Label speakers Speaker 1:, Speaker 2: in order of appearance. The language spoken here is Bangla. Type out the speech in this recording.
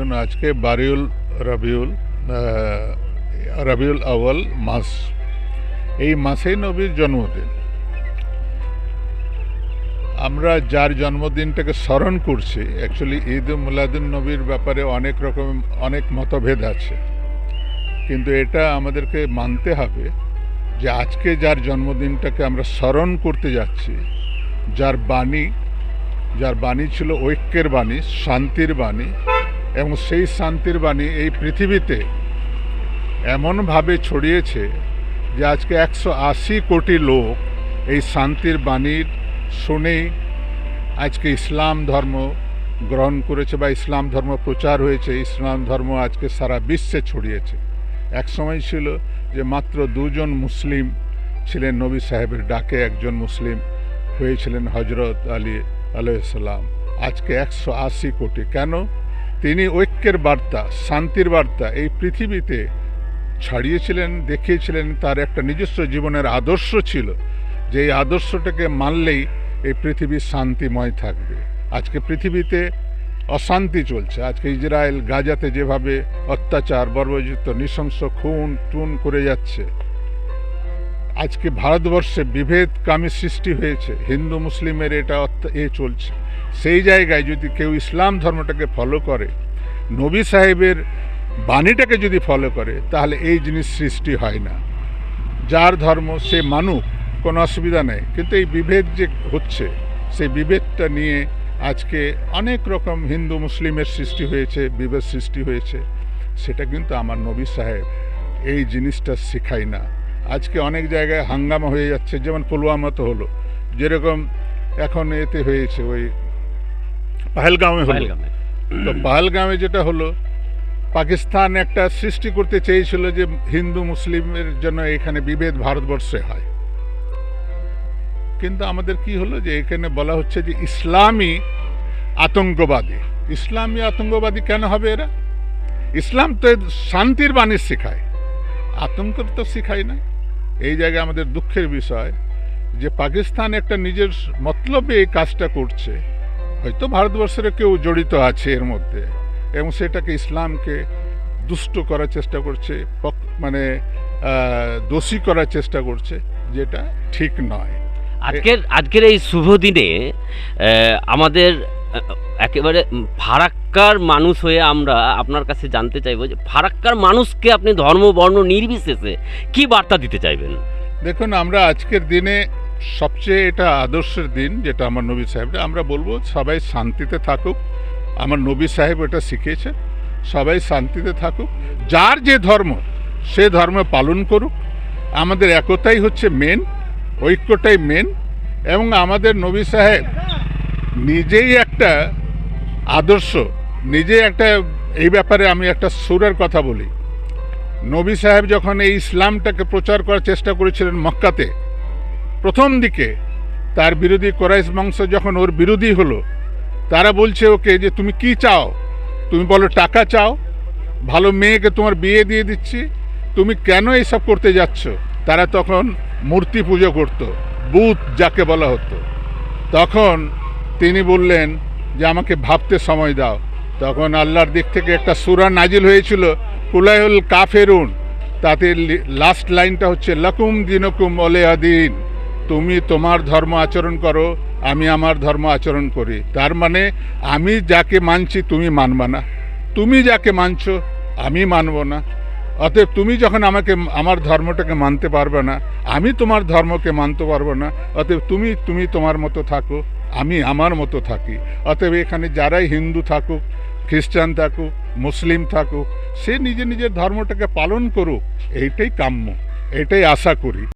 Speaker 1: দেখুন আজকে বারিউল, রবিউল রবিউল আউয়াল মাস। এই মাসেই নবীর জন্মদিন। আমরা যার জন্মদিনটাকে স্মরণ করছি অ্যাকচুয়ালি ঈদ মুলাদুন নবীর ব্যাপারে অনেক রকম, অনেক মতভেদ আছে। কিন্তু এটা আমাদেরকে মানতে হবে যে আজকে যার জন্মদিনটাকে আমরা স্মরণ করতে যাচ্ছি, যার বাণী যার বাণী ছিল ঐক্যের বাণী, শান্তির বাণী এবং সেই শান্তির বাণী এই পৃথিবীতে এমনভাবে ছড়িয়েছে যে আজকে একশো আশি কোটি লোক এই শান্তির বাণীর শুনেই আজকে ইসলাম ধর্ম গ্রহণ করেছে বা ইসলাম ধর্ম প্রচার হয়েছে। ইসলাম ধর্ম আজকে সারা বিশ্বে ছড়িয়েছে। এক সময় ছিল যে মাত্র দুজন মুসলিম ছিলেন নবী সাহেবের ডাকে একজন মুসলিম হয়েছিলেন হজরত আলী আলাইসাল্লাম আজকে একশো আশি কোটি। কেন? তিনি ঐক্যের বার্তা, শান্তির বার্তা এই পৃথিবীতে ছাড়িয়েছিলেন, দেখিয়েছিলেন, তার একটা নিজস্ব জীবনের আদর্শ ছিল, যে এই আদর্শটাকে মানলেই এই পৃথিবী শান্তিময় থাকবে। আজকে পৃথিবীতে অশান্তি চলছে। আজকে ইসরায়েল, গাজাতে যেভাবে অত্যাচার বর্বযুক্ত নৃশংস, খুন, টুন করে যাচ্ছে আজকে ভারতবর্ষে বিভেদকামী সৃষ্টি হয়েছে। হিন্দু মুসলিমের এটা এ চলছে। সেই জায়গায় যদি কেউ ইসলাম ধর্মটাকে ফলো করে, নবী সাহেবের বাণীটাকে যদি ফলো করে, তাহলে এই জিনিস সৃষ্টি হয় না। যার ধর্ম সে মানুক, কোনো অসুবিধা নেই। কিন্তু এই বিভেদ যে হচ্ছে, সেই বিভেদটা নিয়ে আজকে অনেক রকম হিন্দু মুসলিমের সৃষ্টি হয়েছে, বিভেদ সৃষ্টি হয়েছে। সেটা কিন্তু আমার নবী সাহেব এই জিনিসটা শেখায় না। আজকে অনেক জায়গায় হাঙ্গামা হয়ে যাচ্ছে যেমন পুলওয়ামা তো হলো। যেরকম এখন এতে হয়েছে ওই পাহেলগাঁওয়ে হলো। তো পাহেলগাঁওয়ে যেটা হলো পাকিস্তান একটা সৃষ্টি করতে চেয়েছিল যে হিন্দু মুসলিমের জন্য এখানে বিভেদ ভারতবর্ষে হয়। কিন্তু আমাদের কি হলো যে এখানে বলা হচ্ছে যে ইসলামী আতঙ্কবাদী। ইসলামী আতঙ্কবাদী কেন হবে এরা? ইসলাম তো শান্তির বাণী শেখায়। আতঙ্ক তো শেখায় না। এই জায়গায় আমাদের দুঃখের বিষয় যে পাকিস্তান একটা নিজের মতলবে এই কাজটা করছে। হয়তো ভারতবর্ষের কেউ জড়িত আছে এর মধ্যে এবং সেটাকে ইসলামকে দুষ্ট করার চেষ্টা করছে মানে দোষী করার চেষ্টা করছে, যেটা ঠিক নয়।
Speaker 2: আজকের আজকের এই শুভ দিনে আমাদের একেবারে ফারাক্কার মানুষ হয়ে আমরা আপনার কাছে জানতে চাইব যে ফারাক্কার মানুষকে আপনি ধর্ম, বর্ণ নির্বিশেষে কি বার্তা দিতে চাইবেন?
Speaker 1: দেখুন, আমরা আজকের দিনে সবচেয়ে এটা আদর্শের দিন, যেটা আমার নবী সাহেব আমরা বলব সবাই শান্তিতে থাকুক। আমার নবী সাহেব এটা শিখিয়েছে, সবাই শান্তিতে থাকুক। যার যে ধর্ম, সে ধর্ম পালন করুক। আমাদের একতাই হচ্ছে মেন ঐক্যটাই মেন এবং আমাদের নবী সাহেব নিজেই একটা আদর্শ। নিজে একটা, এই ব্যাপারে আমি একটা সুরের কথা বলি। নবী সাহেব যখন এই ইসলামটাকে প্রচার করার চেষ্টা করেছিলেন মক্কাতে, প্রথম দিকে তার বিরোধী কোরাইশ বংশ যখন ওর বিরোধী হলো, তারা বলছে ওকে যে, তুমি কি চাও? তুমি বলো টাকা চাও? ভালো মেয়েকে তোমার বিয়ে দিয়ে দিচ্ছি। তুমি কেন এইসব করতে যাচ্ছ? তারা তখন মূর্তি পুজো করত বুথ যাকে বলা হতো। তখন তিনি বললেন যে আমাকে ভাবতে সময় দাও। তখন আল্লাহর দিক থেকে একটা সুরা নাজিল হয়েছিল, কুলাইহুল কাফেরুন। তাতে লাস্ট লাইনটা হচ্ছে, লকুম দিনকুম ওলে আদিন তুমি তোমার ধর্ম আচরণ করো, আমি আমার ধর্ম আচরণ করি। তার মানে আমি যাকে মানছি তুমি মানবা না। তুমি যাকে মানছো, আমি মানব না। অতএব তুমি যখন আমাকে, আমার ধর্মটাকে মানতে পারবে না, আমি তোমার ধর্মকে মানতে পারব না। অতএব তুমি তুমি তোমার মতো থাকো। আমি আমার মতো থাকি। অতএব এখানে যারাই হিন্দু থাকুক, খ্রিস্টান থাকুক, মুসলিম থাকুক, সে নিজে নিজের ধর্মটাকে পালন করুক, এইটাই কাম্য এটাই আশা করি।